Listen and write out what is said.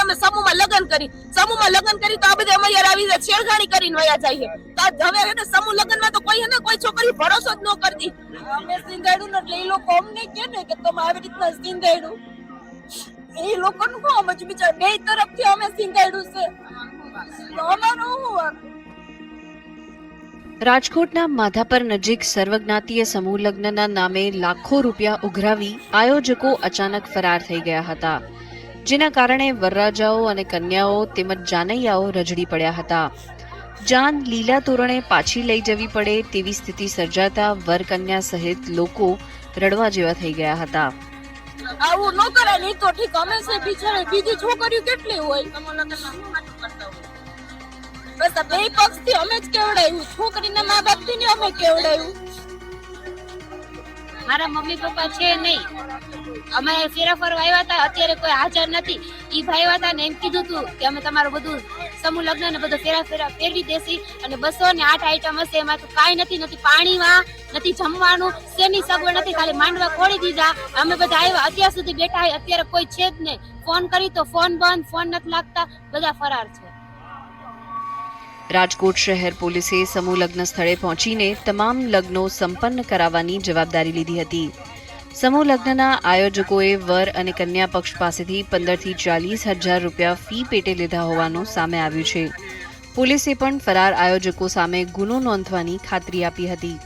કે અમે સમૂહમાં લગ્ન કરી. સમૂહમાં લગ્ન કરી તો આ બધા અમે યાર આવી છેડખાણી કરીને વયા જઈએ તો હવે એને સમૂહ લગ્નમાં તો કોઈ ને કોઈ છોકરી ભરોસો જ ન કરતી. અમે સિંધાડું એટલે એ લોકો અમને કે ને કે તમે આવી રીતના સિંધાડું. એ લોકોનું શું સમજ બિચાર બે તરફથી અમે સિંધાડું છે. અમારું શું રાજકોટના માધાપર નજીક સર્વજ્ઞાતીય સમૂહ લગ્નના નામે લાખો રૂપિયા ઉઘરાવી આયોજકો અચાનક ફરાર થઈ ગયા હતા. જેના કારણે વરરાજાઓ અને કન્યાઓ તેમજ જાનૈયાઓ રજડી પડ્યા હતા. જાન લીલા તોરણે પાછી લઈ જવી પડે તેવી સ્થિતિ સર્જાતા વરકન્યા સહિત લોકો રડવા જેવા થઈ ગયા હતા. આવું ન કરે નહીં તો ઠીક. અમે છે બિચારે બીજી છોકરીઓ કેટલી હોય? બસ બે પક્ષથી અમે જ કેવડાયું. છોકરીને મા બાપથી અમે કેવડાયું. મારા મમ્મી પપ્પા છે નહીં. અમે ફેરા ફરવા આવ્યા હતા, અત્યારે કોઈ હાજર નથી. ઈ ભાઈ હતા ને એમ કીધું હતું કે અમે તમારું બધું સમૂહ લગ્ન ને બધું ફેરા ફેરા ફેરવી દેસી અને બસો ને આઠ આઈટમ હશે, એમાં તો કાંઈ નથી નથી પાણીમાં, નથી જમવાનું, શેની સગવડ નથી, ખાલી માંડવા ખોડી દીધા. અમે બધા આવ્યા, અત્યાર સુધી બેઠા અત્યારે કોઈ છે જ નહીં. ફોન કરી તો ફોન બંધ, ફોન નથી લાગતા, બધા ફરાર છે. રાજકોટ શહેર પોલીસે સમૂહ લગ્ન સ્થળે પહોંચીને તમામ લગ્નો સંપન્ન કરાવવાની જવાબદારી લીધી હતી. સમૂહ લગ્નના આયોજકોએ વર અને કન્યા પક્ષ પાસેથી પંદરથી ચાલીસ હજાર રૂપિયા ફી પેટે લીધા હોવાનું સામે આવ્યું છે. પોલીસે પણ ફરાર આયોજકો સામે ગુનો નોંધવાની ખાતરી આપી હતી.